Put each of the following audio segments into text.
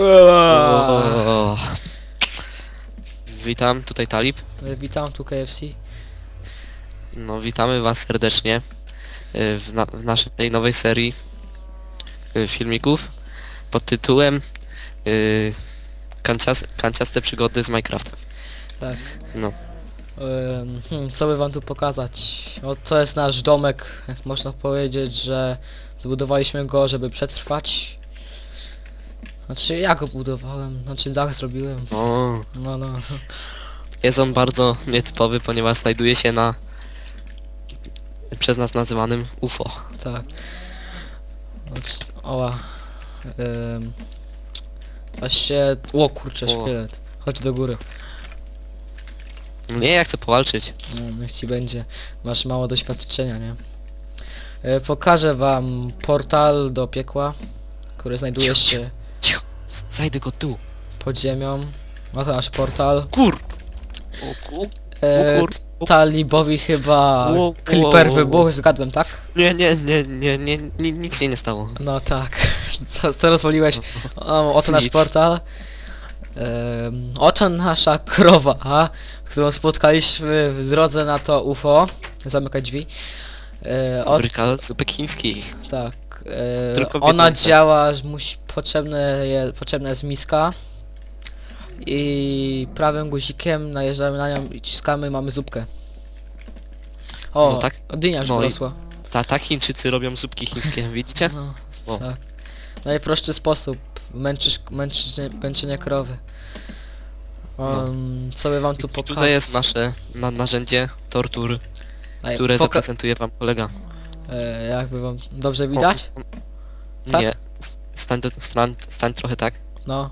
O. Witam, tutaj Talib. Witam tu KFC. No, witamy was serdecznie y, w, na, w naszej nowej serii y, filmików pod tytułem y, kancias, Kanciaste przygody z Minecraft. Tak. No, Ym, hmm, co by wam tu pokazać? O, to jest nasz domek, jak można powiedzieć, że zbudowaliśmy go, żeby przetrwać. Znaczy ja go budowałem, znaczy dach zrobiłem. o, No no. jest on bardzo nietypowy, ponieważ znajduje się na przez nas nazywanym UFO. Tak. Oc- Oła. Ym, Właśnie... O kurczę, O. szkielet. Chodź do góry. No Nie, ja chcę powalczyć. No, niech ci będzie. Masz mało doświadczenia, nie? E, pokażę wam portal do piekła, który znajduje się zajdę go tu. pod ziemią. Oto nasz portal. Kur! O kur... E, O kur... Talibowi chyba O, Clipper o, o. wybuchł, zgadłem, tak? Nie, nie, nie, nie, nie, ni- nic się nie stało. No tak. Co, co rozwaliłeś? O, oto nasz Nic. portal. Em, oto nasza krowa, a, którą spotkaliśmy w drodze na to UFO. Zamykaj drzwi. E, Fabryka zupek chińskich. Tak. E, Tylko ona działa, musi, potrzebne je, potrzebna jest miska. I prawym guzikiem najeżdżamy na nią i ciskamy, mamy zupkę. O, No tak. dynia już No i- wyrosła. Ta, tak Chińczycy robią zupki chińskie, widzicie? No, O. tak. Najprostszy sposób męczysz, męczenie, męczenie krowy. Um, co by wam tu I pokazać? tutaj jest nasze na, narzędzie tortur, Ej, które poka- zaprezentuje wam kolega. E, jakby wam dobrze widać? O, o, Tak? Nie, stań, stań, stań trochę tak. No,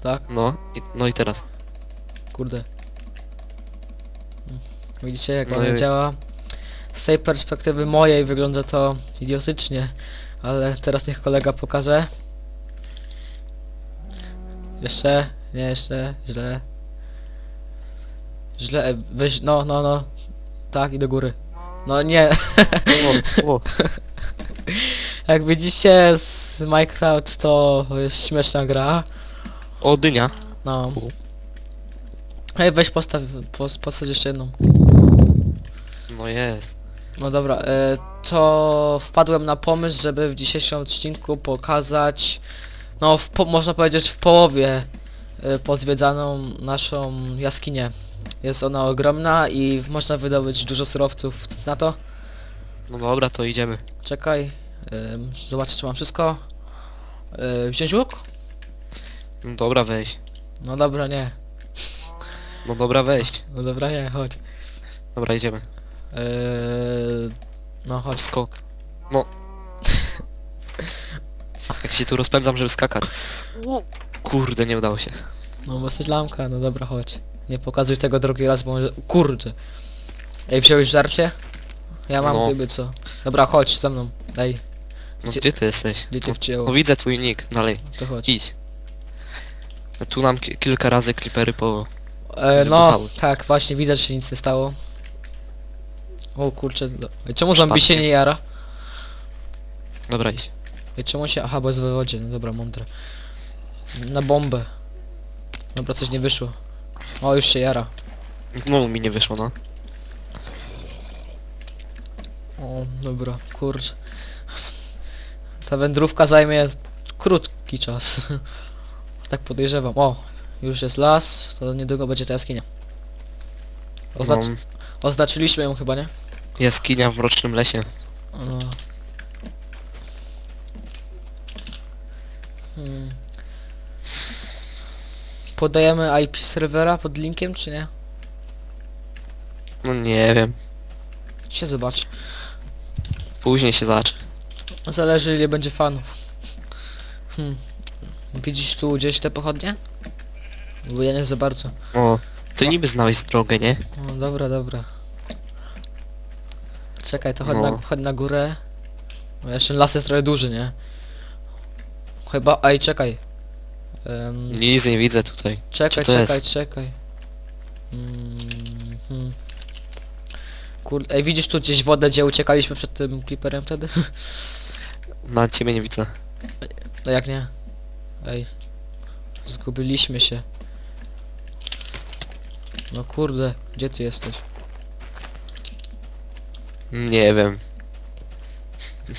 tak, No, i, no i teraz. kurde. Widzicie jak No i- działa? Z tej perspektywy mojej wygląda to idiotycznie, ale teraz niech kolega pokaże. Jeszcze, nie jeszcze, źle. Źle, e, weź, no, no, no. Tak, i do góry. No nie, O, o. jak widzicie z Minecraft to jest śmieszna gra. o dynia. No. U. Ej, weź postaw, pos, jeszcze jedną. No jest. No dobra, e, to wpadłem na pomysł, żeby w dzisiejszym odcinku pokazać, no w po, można powiedzieć w połowie e, pozwiedzaną naszą jaskinię. Jest ona ogromna i można wydobyć dużo surowców. Na to? No dobra, to idziemy. Czekaj, em, zobaczę czy mam wszystko. E, wziąć łuk? No dobra, weź. No dobra, nie. No dobra, wejść. No dobra, nie, chodź. Dobra, idziemy. E, no chodź. Skok. No. Jak się tu rozpędzam, żeby skakać. Kurde, nie udało się. No bo jesteś lamka, no dobra, chodź. Nie pokazuj tego drugi raz, bo. Kurde. Ej, wziąłeś żarcie? Ja mam No. gdyby co. Dobra, chodź ze mną. Ej, No Gdzie- gdzie ty jesteś? gdzie cię No, wcięło? no widzę twój nick, dalej. To chodź. Idź. Tu nam ki- kilka razy klipery po... E, no, wybuchały. tak, właśnie, widzę, że się nic nie stało. O kurczę, do... Ej, czemu zombie się Przypadkiem. nie jara? Dobra, idź. Ej, czemu się... Aha, bo jest w wodzie, no dobra, mądre. Na bombę. Dobra, coś nie wyszło. O, już się jara. Znowu mi nie wyszło, no. O, dobra, kurczę. Ta wędrówka zajmie krótki czas. tak podejrzewam. O, już jest las, to niedługo będzie ta jaskinia. No Oznaczyliśmy ją chyba, nie? jaskinia w mrocznym lesie. No. Hmm. Podajemy IP serwera pod linkiem, czy nie? No nie wiem. Się zobacz. Później się zacznie. Zależy ile będzie fanów. Hmm. Widzisz tu gdzieś te pochodnie? Bo ja nie za bardzo. O, ty niby znałeś drogę, nie? O, dobra, dobra. Czekaj, to chodź, No. na, chodź na górę. Bo jeszcze las jest trochę duży, nie? Chyba, ej, czekaj. Em, Nic nie widzę tutaj. czekaj, to czekaj, jest? czekaj. Mm, hmm. Kur... Ej, widzisz tu gdzieś wodę, gdzie uciekaliśmy przed tym clipperem wtedy? Na ciebie nie widzę. No jak nie? Ej. Zgubiliśmy się. No kurde, gdzie ty jesteś? Nie wiem.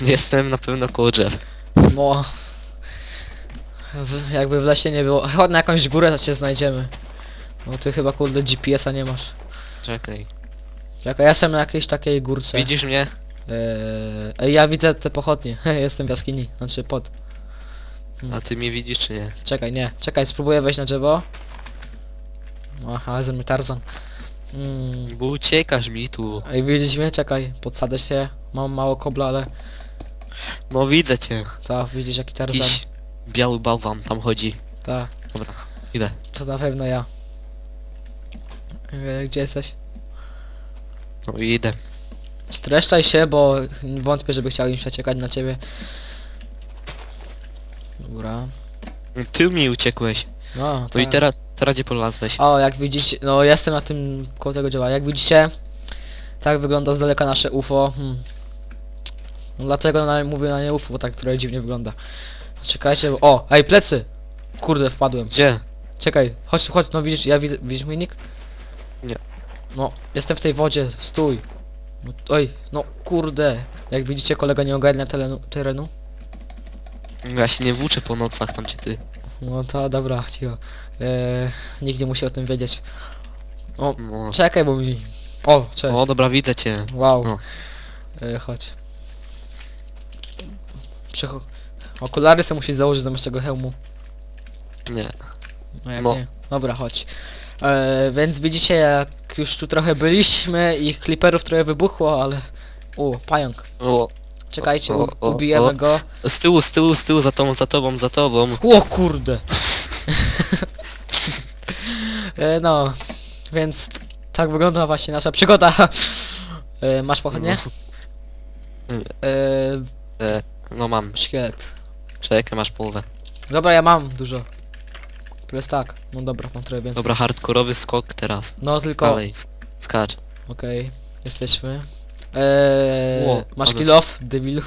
Jestem na pewno koło drzew. No. W, jakby w lesie nie było. Chodź na jakąś górę, to cię znajdziemy. No ty chyba kurde GPS-a nie masz. Czekaj. Jak ja jestem na jakiejś takiej górce. Widzisz mnie? Eee, ej, ja widzę te pochodnie. jestem w jaskini. Znaczy pod. A ty mnie widzisz czy nie? Czekaj, nie. Czekaj, spróbuję wejść na drzewo. Aha, ze mnie Tarzan. Mm. Bo uciekasz mi tu. Ej, widzisz mnie? Czekaj, podsadę się. Mam mało kobla, ale... No widzę cię. Ta, widzisz jaki Tarzan. Jakiś biały bałwan tam chodzi. Ta, Dobra, idę. to na pewno ja. Eee, gdzie jesteś? No idę. Streszczaj się, bo wątpię, żeby chciał im przeciekać na ciebie. Dobra. Ty mi uciekłeś. No, No i tak. teraz, teraz gdzie polazłeś? O, jak widzicie, no jestem na tym koło tego dzieła. Jak widzicie, tak wygląda z daleka nasze UFO. Hmm. No dlatego na, mówię na nie UFO, bo tak trochę dziwnie wygląda. Czekajcie, bo... O, ej, plecy! Kurde, wpadłem. Gdzie? Czekaj, chodź, chodź, no widzisz, ja widzę, widzisz mój nick? Nie. No, jestem w tej wodzie, stój. No, oj, no kurde. Jak widzicie, kolega nie ogarnia terenu. terenu. Ja się nie włóczę po nocach tam gdzie ty. No to dobra, cicho. Eee, nikt nie musi o tym wiedzieć. O, No. czekaj, bo mi... O, cześć. O dobra, widzę cię. Wow. No. E, chodź. Przycho... Okulary to musisz założyć zamiast tego hełmu. Nie. No jak No. nie. Dobra, chodź. E, więc widzicie, jak już tu trochę byliśmy i kliperów trochę wybuchło, ale... U, pająk. O, Czekajcie, O, o, ubijemy o. go. z tyłu, z tyłu, z tyłu, za tobą, za tobą, za tobą. O kurde! e, no, więc tak wygląda właśnie nasza przygoda. E, masz pochodnie? E, E, no mam. szkielet. Czekaj, masz połowę. Dobra, ja mam dużo. To jest tak. No dobra, mam trochę więcej. Dobra, hardkorowy skok teraz. No tylko... Dalej, sk- skacz. Okej, jesteśmy. Eee, Ło, masz ale- kill off, debilu?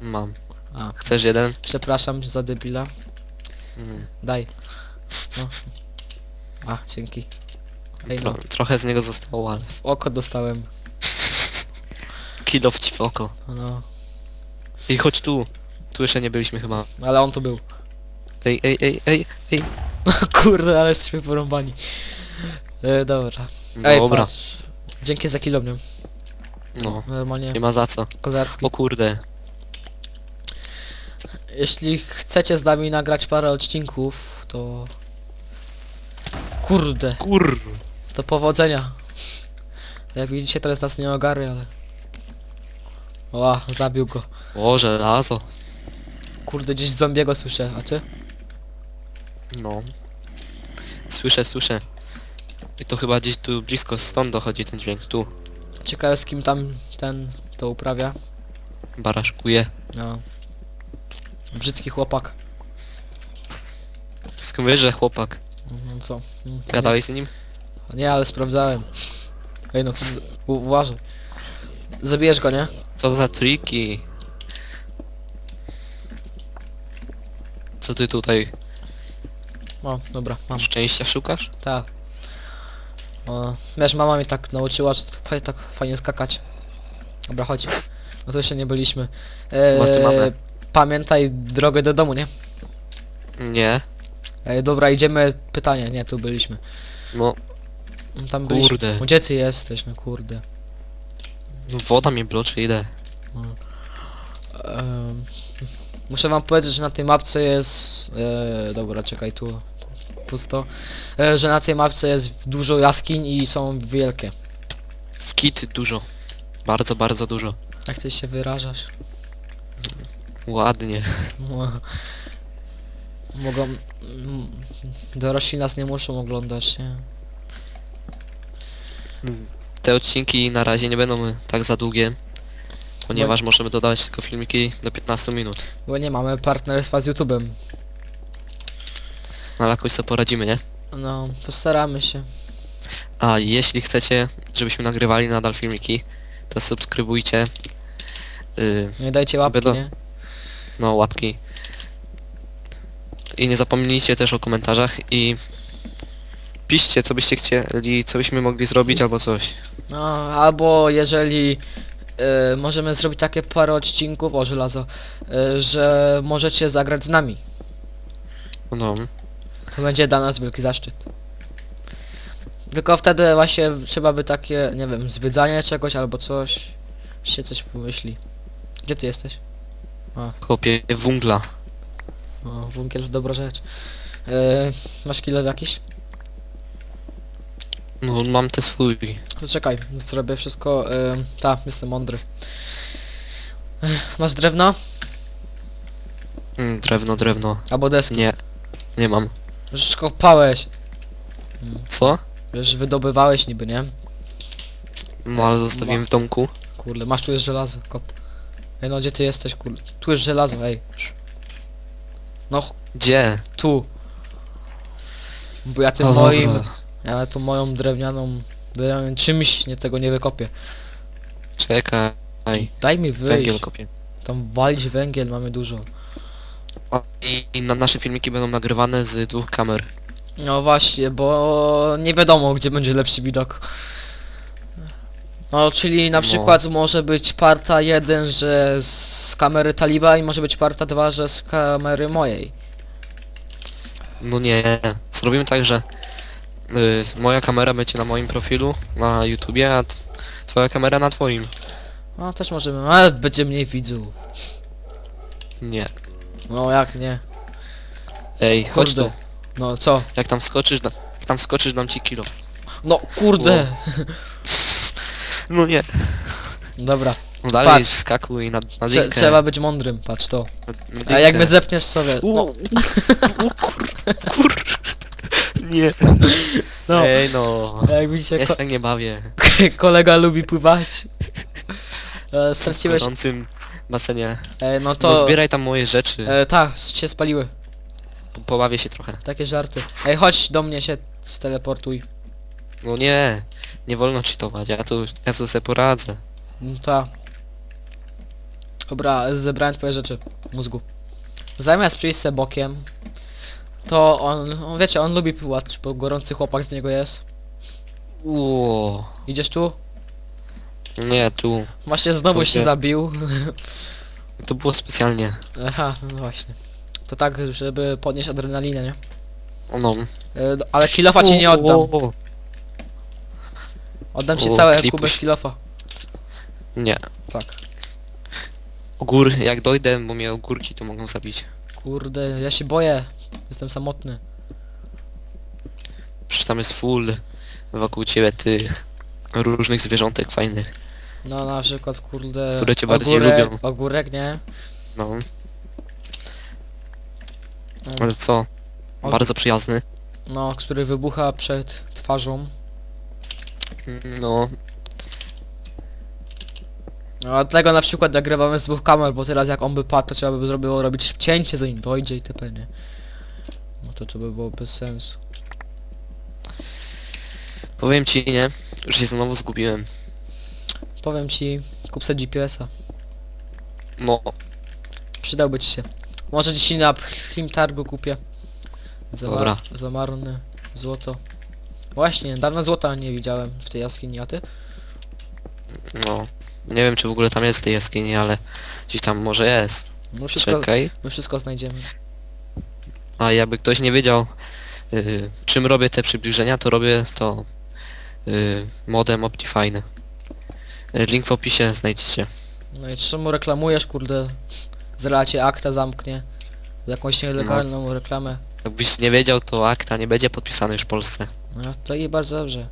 Mam. A, Chcesz jeden? przepraszam za debila. Mm. Daj. No. A, dzięki. Ej Tro, no, trochę z niego zostało, ale... w oko dostałem. Kill ci w oko. No, Ej, chodź tu. Tu jeszcze nie byliśmy chyba. ale on tu był. Ej, ej, ej, ej, ej. Kurde, ale jesteśmy porąbani. E, dobra. Ej, Dobra. patrz. Dzięki za kilomnię. No, Normalnie nie ma za co. kozacki. O kurde. Jeśli chcecie z nami nagrać parę odcinków, to... Kurde. Kur... To powodzenia. Jak widzicie teraz nas nie ogary, ale... Ła, zabił go. O, żelazo. Kurde, gdzieś zombiego słyszę, a ty? No. Słyszę, słyszę. I to chyba gdzieś tu blisko stąd dochodzi ten dźwięk. Tu. Ciekawe z kim tam ten to uprawia. Baraszkuje. No. Brzydki chłopak. Skąd wiesz, że chłopak? No co? Mm, Gadałeś z nim? Nie, ale sprawdzałem. Ej no, co u- uważaj. Zabijesz go, nie? Co za triki? Co ty tutaj O, dobra, mam. szczęścia szukasz? Tak. O, wiesz, mama mnie tak nauczyła, że tak fajnie, tak fajnie skakać. Dobra, chodź. No to jeszcze nie byliśmy. Mamę. Eee, pamiętaj drogę do domu, nie? Nie. Ej, dobra, idziemy. Pytanie, nie, tu byliśmy. No, Tam byliśmy. Kurde. Gdzie ty jesteś, no kurde. no woda mnie bloczy, idę. Em, muszę wam powiedzieć, że na tej mapce jest... E, dobra, czekaj, tu pusto. E, że na tej mapce jest dużo jaskiń i są wielkie. W kit dużo. Bardzo, bardzo dużo. Jak ty się wyrażasz? Ładnie. No. Mogą... Dorośli nas nie muszą oglądać, nie? Te odcinki na razie nie będą tak za długie. Ponieważ możemy dodawać tylko filmiki do 15 minut. Bo nie mamy partnerstwa z YouTube'em. No, ale jakoś sobie poradzimy, nie? No, postaramy się. A jeśli chcecie, żebyśmy nagrywali nadal filmiki, to subskrybujcie. Yy, Nie dajcie łapki, Będą- nie? no łapki. I nie zapomnijcie też o komentarzach i piszcie co byście chcieli, co byśmy mogli zrobić albo coś. No, albo jeżeli y, możemy zrobić takie parę odcinków, o żelazo, y, że możecie zagrać z nami. No, To będzie dla nas wielki zaszczyt. Tylko wtedy właśnie trzeba by takie, nie wiem, zwiedzanie czegoś albo coś. się coś pomyśli. Gdzie ty jesteś? kopię wungla. O, wunkiel, dobra rzecz. Yy, masz kilo jakiś? No mam te swój. Czekaj, zrobię wszystko. Yy, tak, jestem mądry. Ech, Masz drewno? Mm, drewno, drewno. Albo deski? Nie, nie mam. Już kopałeś. Co? Już wydobywałeś niby, nie? No ale zostawiłem w domku. Kurde, masz tu jest żelazo, kop. Ej no gdzie ty jesteś, kurde? Tu jest żelazo, ej. No ch- Gdzie? tu. Bo ja tym No moim, dobra. Ja tu moją drewnianą, drewnianym czymś nie tego nie wykopię. Czekaj. Daj mi Węgiel wyjść. kopię. Tam walić węgiel mamy dużo. I na nasze filmiki będą nagrywane z dwóch kamer. No właśnie, bo nie wiadomo gdzie będzie lepszy widok. No, czyli na No. przykład może być parta 1, że z kamery Taliba i może być parta 2, że z kamery mojej. No nie, zrobimy tak, że y, moja kamera będzie na moim profilu na YouTubie, a t- twoja kamera na twoim. No też możemy, ale będzie mniej widzów. Nie. No jak nie? Ej, chodź Kurde. tu. No co? Jak tam skoczysz, da, jak tam skoczysz dam ci kilo. No kurde! No nie. Dobra, No dalej Patrz. skakuj na, na Trze trzeba być mądrym, patrz to. Na, na A jak mnie zepniesz sobie... No, u, u, kur, kur. Nie. no. Ej no. Jak widzicie, Ja się ko tak nie bawię. kolega lubi pływać. E, W straciłeś... gorącym basenie. E, no To... to... zbieraj tam moje rzeczy. E, tak, się spaliły. Po- Pobawię się trochę. Takie żarty. Ej, chodź do mnie się steleportuj. No nie. Nie wolno cheatować. Ja tu, ja tu sobie poradzę. No ta. Dobra, zebrałem twoje rzeczy. Mózgu. Zamiast przyjść se bokiem, to on, on, wiecie, on lubi pływać, bo gorący chłopak z niego jest. Uuu. Idziesz tu? Nie, tu. Właśnie znowu się zabił. To było specjalnie. Aha, no właśnie. To tak, żeby podnieść adrenalinę, nie? No. E, do- ale kilofa ci nie oddam. O, Oddam ci O, całe klipuś. kubek kilofa. Nie. Tak. Ogór, jak dojdę, bo mnie ogórki to mogą zabić. Kurde, ja się boję. Jestem samotny. Przecież tam jest full wokół ciebie tych różnych zwierzątek fajnych. No na przykład, kurde... Które cię bardziej ogórek, lubią. Ogórek, nie? No. Mm. Ale co? Og- Bardzo przyjazny. No, który wybucha przed twarzą. No. No, dlatego na przykład nagrywamy z dwóch kamer, bo teraz jak on by padł, to trzeba by zrobiło robić cięcie zanim dojdzie i TP, nie? No to to by było bez sensu. Powiem ci, nie? Że się znowu zgubiłem. Powiem ci, kup sobie GPS-a. No. Przydałby ci się. Może dzisiaj na Plim Targu kupię. Za, Dobra. za marne złoto. Właśnie, dawno złota nie widziałem w tej jaskini, a ty? No. Nie wiem, czy w ogóle tam jest w tej jaskini, ale gdzieś tam może jest. My wszystko, Czekaj. my wszystko znajdziemy. A jakby ktoś nie wiedział, y, czym robię te przybliżenia, to robię to y, modem Optifine. Y, link w opisie znajdziecie. No i czemu reklamujesz, kurde? Zaraz cię akta zamknie. Za jakąś nielegalną reklamę. Jakbyś nie wiedział, to akta nie będzie podpisane już w Polsce. No to i bardzo dobrze.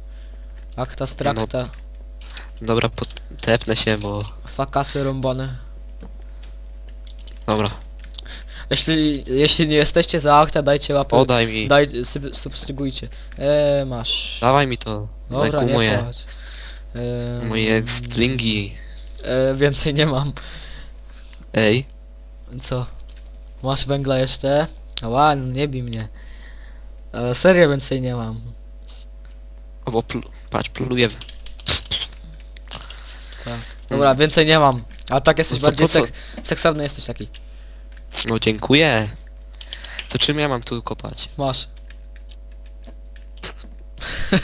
Akta strakta. Dobra, pod- tepnę się, bo... Fakasy rąbane. Dobra, Jeśli, jeśli nie jesteście za akta, dajcie łapę. podaj mi. Daj, sub, subskrybujcie. Eee, masz. Dawaj mi to. Dobra, nie moje, płacz. Eee, moje stringi. Eee, więcej nie mam. Ej, Co? Masz węgla jeszcze? Ała, no nie bij mnie. E, serio więcej nie mam. bo pl patrz, pluję. Tak. Dobra, więcej nie mam. A tak jesteś No to bardziej co? sek seksowny jesteś taki. No dziękuję. To czym ja mam tu kopać? Masz.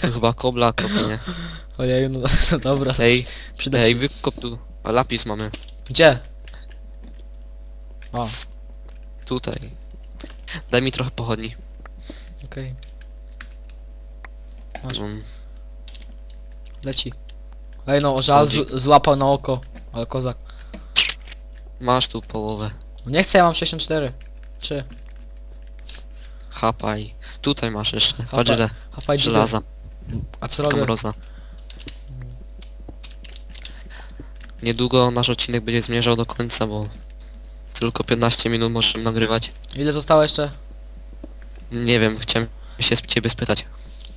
To chyba kobla kopie, nie? Ojej, no, no dobra. Ej, Przyda ej, się. wykop tu. A lapis mamy. Gdzie? O, Tutaj. Daj mi trochę pochodni. okej. Mm, Leci. Ej no, żal Chodzi. z, złapał na oko. Ale kozak. Masz tu połowę. No Nie chcę, ja mam 64. Czy? Chapaj. Tutaj masz jeszcze. Patrz Chapaj. ile. Hafaj Żelaza. A co robię? Mroza. Niedługo nasz odcinek będzie zmierzał do końca, bo tylko 15 minut możemy nagrywać. Ile zostało jeszcze? Nie wiem, chciałem się z ciebie spytać.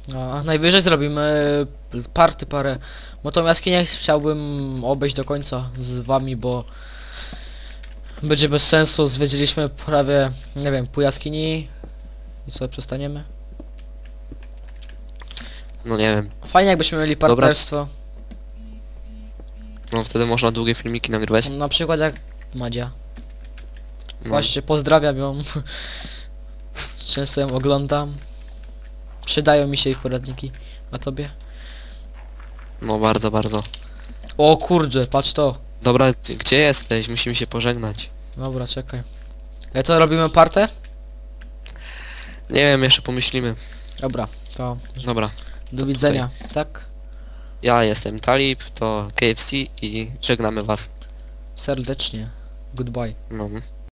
No, a najwyżej zrobimy party parę. Bo tą jaskinię chciałbym obejść do końca z wami, bo będzie bez sensu. Zwiedziliśmy prawie, nie wiem, pół jaskini. I co, przestaniemy? No nie wiem. Fajnie jakbyśmy mieli Dobra. partnerstwo. No wtedy można długie filmiki nagrywać. Na przykład jak Madzia. No, Właśnie pozdrawiam ją. Często ją oglądam. Przydają mi się ich poradniki. A tobie? no bardzo, bardzo. O kurde, patrz to. Dobra, g- gdzie jesteś? Musimy się pożegnać. Dobra, czekaj. Ale to robimy partę? Nie wiem, jeszcze pomyślimy. Dobra, to Dobra. do widzenia, tak? Ja jestem Talib, to KFC i żegnamy was. Serdecznie. Goodbye. No.